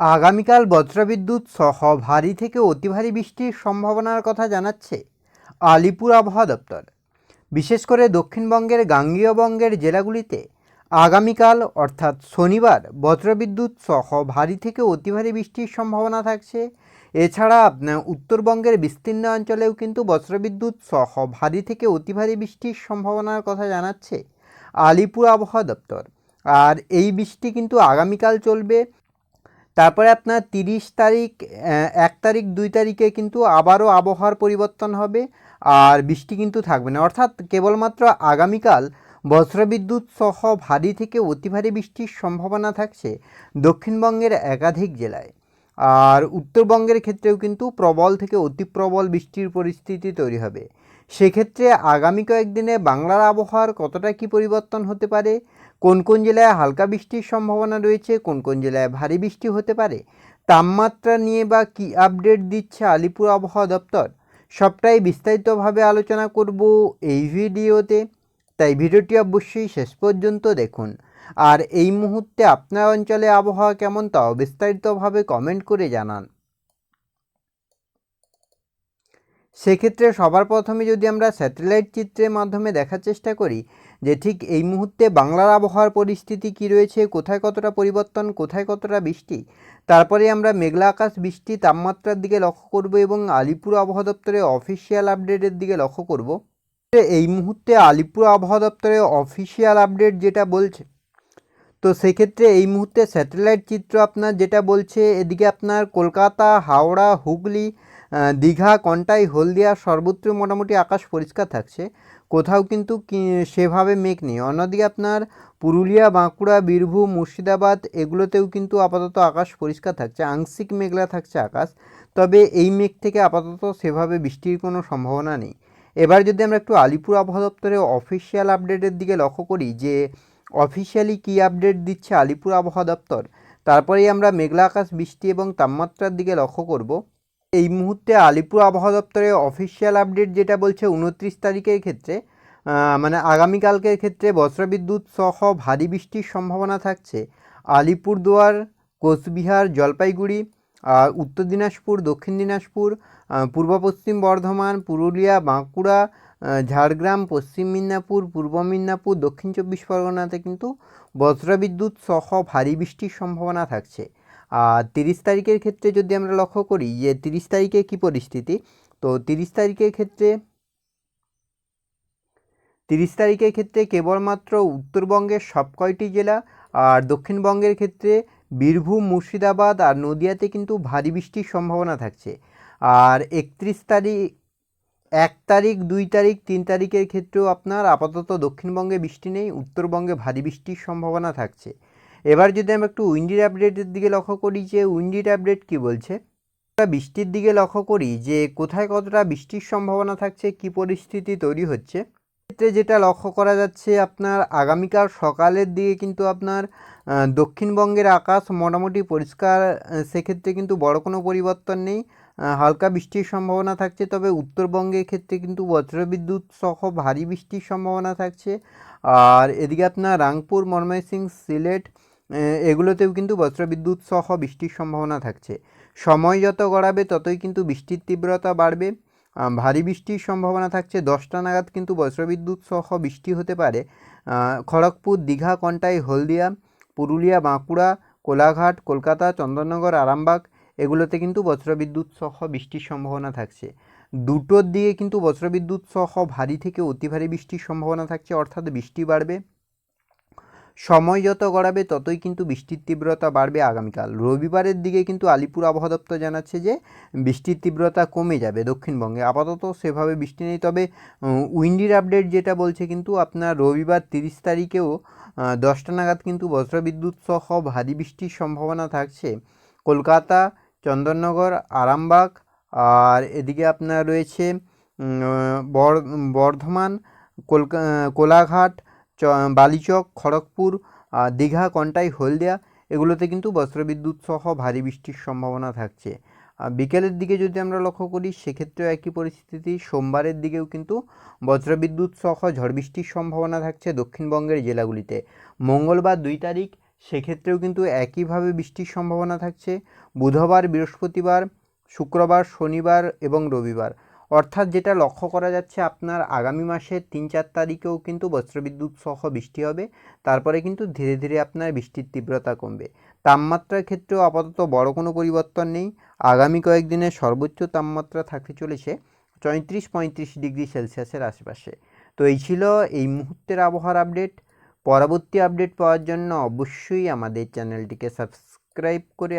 আগামীকাল বজ্রবিদ্যুৎ সহ ভারী থেকে অতি ভারী বৃষ্টির সম্ভাবনার কথা জানাচ্ছে আলিপুর আবহাওয়া দপ্তর। বিশেষ করে দক্ষিণবঙ্গের গাঙ্গীয়বঙ্গের জেলাগুলিতে আগামীকাল, অর্থাৎ শনিবার, বজ্রবিদ্যুৎ সহ ভারী থেকে অতি ভারী বৃষ্টির সম্ভাবনা থাকছে। এছাড়া আপনার উত্তরবঙ্গের বিস্তীর্ণ অঞ্চলেও কিন্তু বজ্রবিদ্যুৎ সহ ভারী থেকে অতি ভারী বৃষ্টির সম্ভাবনার কথা জানাচ্ছে আলিপুর আবহাওয়া দপ্তর। আর এই বৃষ্টি কিন্তু আগামীকাল চলবে তারপরে আপনার তিরিশ তারিখ এক তারিখ, দুই তারিখে কিন্তু আবারও আবহাওয়ার পরিবর্তন হবে আর বৃষ্টি কিন্তু থাকবে না। অর্থাৎ কেবলমাত্র আগামীকাল বজ্রবিদ্যুৎ সহ ভারী থেকে অতি ভারী বৃষ্টির সম্ভাবনা থাকছে দক্ষিণবঙ্গের একাধিক জেলায়। আর উত্তরবঙ্গের ক্ষেত্রেও কিন্তু প্রবল থেকে অতি প্রবল বৃষ্টির পরিস্থিতি তৈরি হবে। সেক্ষেত্রে আগামী কয়েকদিনে বাংলার আবহাওয়ার কতটা কী পরিবর্তন হতে পারে? কোন কোন জেলায় হালকা বৃষ্টির সম্ভাবনা রয়েছে? কোন কোন জেলায় ভারী বৃষ্টি হতে পারে? তাপমাত্রা নিয়ে বা কী আপডেট দিচ্ছে আলিপুর আবহাওয়া দপ্তর? সবটাই বিস্তারিতভাবে আলোচনা করব এই ভিডিওতে। তাই ভিডিওটি অবশ্যই শেষ পর্যন্ত দেখুন। আর এই মুহূর্তে আপনার অঞ্চলে আবহাওয়া কেমন তাও বিস্তারিতভাবে কমেন্ট করে জানান। সেক্ষেত্রে সবার প্রথমে যদি আমরা স্যাটেলাইট চিত্রের মাধ্যমে দেখার চেষ্টা করি যে ঠিক এই মুহূর্তে বাংলার আবহাওয়ার পরিস্থিতি কী রয়েছে, কোথায় কতটা পরিবর্তন, কোথায় কতটা বৃষ্টি, তারপরে আমরা মেঘলা আকাশ, বৃষ্টি, তাপমাত্রার দিকে লক্ষ্য করব এবং আলিপুর আবহাওয়া দপ্তরের অফিসিয়াল আপডেটের দিকে লক্ষ্য করব। এই মুহূর্তে আলিপুর আবহাওয়া দপ্তরের অফিসিয়াল আপডেট যেটা বলছে, তো সেক্ষেত্রে এই মুহূর্তে স্যাটেলাইট চিত্র আপনার যেটা বলছে, এদিকে আপনার কলকাতা, হাওড়া, হুগলি দীঘা, কন্টাই, হলদিয়া সর্বত্র মোটামুটি আকাশ পরিষ্কার থাকছে। কোথাও কিন্তু সেভাবে মেঘ নেই। অন্যদিকে আপনার পুরুলিয়া, বাঁকুড়া, বীরভূম, মুর্শিদাবাদ এগুলোতেও কিন্তু আপাতত আকাশ পরিষ্কার থাকছে। আংশিক মেঘলা থাকছে আকাশ, তবে এই মেঘ থেকে আপাতত সেভাবে বৃষ্টির কোনো সম্ভাবনা নেই। এবার যদি আমরা একটু আলিপুর আবহাওয়া দপ্তরের অফিসিয়াল আপডেটের দিকে লক্ষ্য করি যে অফিসিয়ালি কী আপডেট দিচ্ছে আলিপুর আবহাওয়া দপ্তর, তারপরেই আমরা মেঘলা আকাশ, বৃষ্টি এবং তাপমাত্রার দিকে লক্ষ্য করব। এই মুহূর্তে আলিপুর আবহাওয়া দপ্তরের অফিসিয়াল আপডেট যেটা বলছে উনত্রিশ তারিখের ক্ষেত্রে মানে আগামীকালকের ক্ষেত্রে বজ্রবিদ্যুৎ সহ ভারী বৃষ্টির সম্ভাবনা থাকছে। আলিপুরদুয়ার, কোচবিহার, জলপাইগুড়ি, আর উত্তর দিনাজপুর, দক্ষিণ দিনাজপুর পূর্ব পশ্চিম বর্ধমান, পুরুলিয়া, বাঁকুড়া ঝাড়গ্রাম, পশ্চিম মিদনাপুর, পূর্ব মিদনাপুর, দক্ষিণ চব্বিশ পরগনাতে কিন্তু বজ্রবিদ্যুৎ সহ ভারী বৃষ্টির সম্ভাবনা থাকছে। আর তিরিশ তারিখের ক্ষেত্রে যদি আমরা লক্ষ্য করি যে তিরিশ তারিখে কী পরিস্থিতি? তো তিরিশ তারিখের ক্ষেত্রে তিরিশ তারিখের ক্ষেত্রে কেবলমাত্র উত্তরবঙ্গের সব কয়টি জেলা আর দক্ষিণবঙ্গের ক্ষেত্রে বীরভূম, মুর্শিদাবাদ আর নদিয়াতে কিন্তু ভারী বৃষ্টির সম্ভাবনা থাকছে। আর একত্রিশ তারিখ, এক তারিখ, দুই তারিখ, তিন তারিখের ক্ষেত্রেও আপনার আপাতত দক্ষিণবঙ্গে বৃষ্টি নেই, উত্তরবঙ্গে ভারী বৃষ্টির সম্ভাবনা থাকছে। এবার যদি আমরা একটু উইন্ডির আপডেটের দিকে লক্ষ্য করি যে উইন্ডির আপডেট কী বলছে? বৃষ্টির দিকে লক্ষ্য করি যে কোথায় কতটা বৃষ্টির সম্ভাবনা থাকছে, কী পরিস্থিতি তৈরি হচ্ছে? ক্ষেত্রে যেটা লক্ষ্য করা যাচ্ছে, আপনার আগামীকাল সকালের দিকে কিন্তু আপনার দক্ষিণবঙ্গের আকাশ মোটামুটি পরিষ্কার সেক্ষেত্রে কিন্তু বড় কোনো পরিবর্তন নেই। হালকা বৃষ্টির সম্ভাবনা থাকছে, তবে উত্তরবঙ্গের ক্ষেত্রে কিন্তু বজ্রবিদ্যুৎ সহ ভারী বৃষ্টির সম্ভাবনা থাকছে। আর এদিকে আপনার রাংপুর ময়মনসিং সিলেট এগুলোতেও কিন্তু বজ্রবিদ্যুৎ সহ বৃষ্টির সম্ভাবনা থাকছে। সময় যত গড়াবে ততই কিন্তু বৃষ্টির তীব্রতা বাড়বে। ভারী বৃষ্টির সম্ভাবনা থাকছে। দশটা নাগাদ কিন্তু বজ্রবিদ্যুৎ সহ বৃষ্টি হতে পারে। খড়গপুর, দীঘা, কন্টাই, হলদিয়া, পুরুলিয়া, বাঁকুড়া, কোলাঘাট, কলকাতা, চন্দননগর, আরামবাগ, এগুলোতে কিন্তু বজ্রবিদ্যুৎ সহ বৃষ্টির সম্ভাবনা থাকছে। দুটোর দিকে কিন্তু বজ্রবিদ্যুৎ সহ ভারী থেকে অতি ভারী বৃষ্টির সম্ভাবনা থাকছে, অর্থাৎ বৃষ্টি বাড়বে। সময় যত গড়াবে, ততই কিন্তু বৃষ্টির তীব্রতা বাড়বে আগামীকাল। রবিবারের দিকে কিন্তু আলিপুর আবহাওয়া দপ্তর জানাচ্ছে যে, বৃষ্টির তীব্রতা কমে যাবে দক্ষিণবঙ্গে। আপাতত সেভাবে বৃষ্টি নেই, তবে উইন্ডির আপডেট যেটা বলছে কিন্তু আপনার রবিবার তিরিশ তারিখেও দশটা নাগাদ কিন্তু বজ্রবিদ্যুৎ সহ ভারী বৃষ্টির সম্ভাবনা থাকছে। কলকাতা, চন্দননগর, আরামবাগ আর এদিকে আপনার রয়েছে বর্ধমান, কলকা কোলাঘাট বালিচক, খড়গপুর দীঘা, কন্টাই, হলদিয়া, এগুলোতে কিন্তু বজ্রবিদ্যুৎ সহ ভারী বৃষ্টির সম্ভাবনা থাকছে। বিকেলের দিকে যদি আমরা লক্ষ্য করি, সেক্ষেত্রেও একই পরিস্থিতি। সোমবারের দিকেও কিন্তু বজ্রবিদ্যুৎ সহ ঝড় বৃষ্টির সম্ভাবনা থাকছে দক্ষিণবঙ্গের জেলাগুলিতে। মঙ্গলবার দুই তারিখ, সেক্ষেত্রেও কিন্তু একইভাবে বৃষ্টির সম্ভাবনা থাকছে। বুধবার, বৃহস্পতিবার, শুক্রবার, শনিবার এবং রবিবার। অর্থাৎ যেটা লক্ষ্য করা যাচ্ছে, আপনার আগামী মাসের তিন চার তারিখেও কিন্তু বজ্রবিদ্যুৎ সহ বৃষ্টি হবে। তারপরে কিন্তু ধীরে ধীরে আপনার বৃষ্টির তীব্রতা কমবে। তাপমাত্রার ক্ষেত্রেও আপাতত বড় কোনো পরিবর্তন নেই। আগামী কয়েকদিনের সর্বোচ্চ তাপমাত্রা থাকতে চলেছে চৌত্রিশ পঁয়ত্রিশ ডিগ্রি সেলসিয়াসের আশেপাশে। তো এই ছিল এই মুহূর্তের আবহাওয়ার আপডেট। পরবর্তী আপডেট পাওয়ার জন্য অবশ্যই আমাদের চ্যানেলটিকে সাবস্ক্রাইব করে